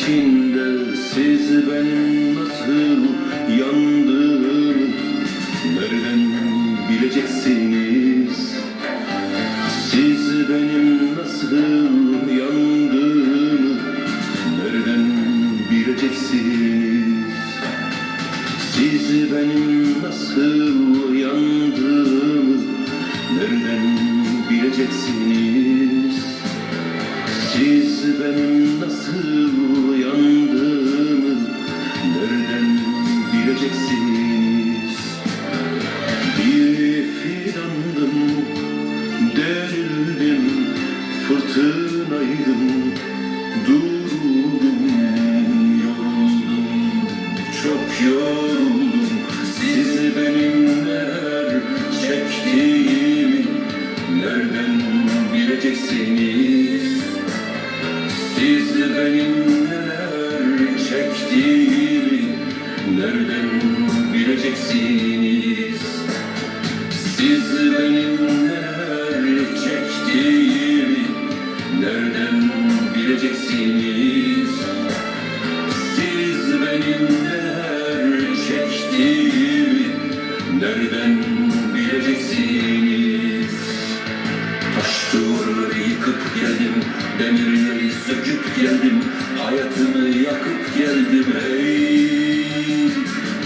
içinde siz benim nasıl yandığımı nereden bileceksiniz? Siz benim nasıl nereden bileceksiniz? Siz benim neler çektiğimi nereden bileceksiniz? Söküp geldim, hayatımı yakıp geldim hey.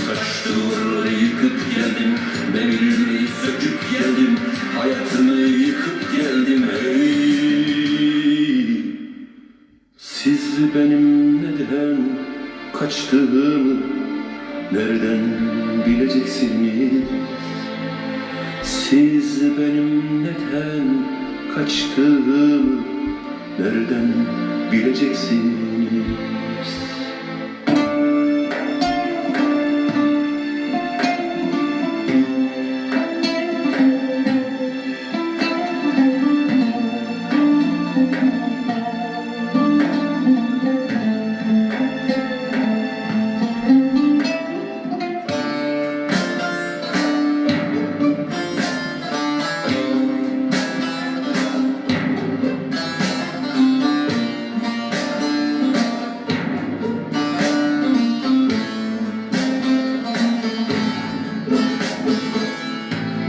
Taş duvarları yıkıp geldim, demirleri söküp geldim, hayatımı yıkıp geldim hey. Siz benim neden kaçtığımı nereden bileceksiniz? Siz benim neden kaçtığımı nereden bileceksiniz?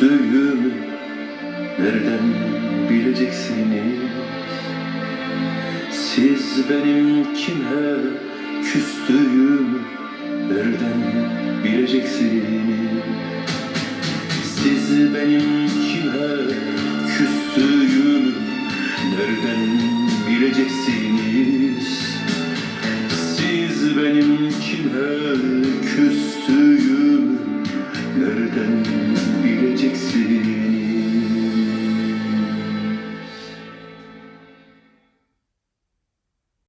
küstüğümü nereden bileceksiniz? Siz benim kime küstüğümü nereden bileceksiniz? Siz benim kime küstüğümü nereden bileceksiniz? Siz benim kime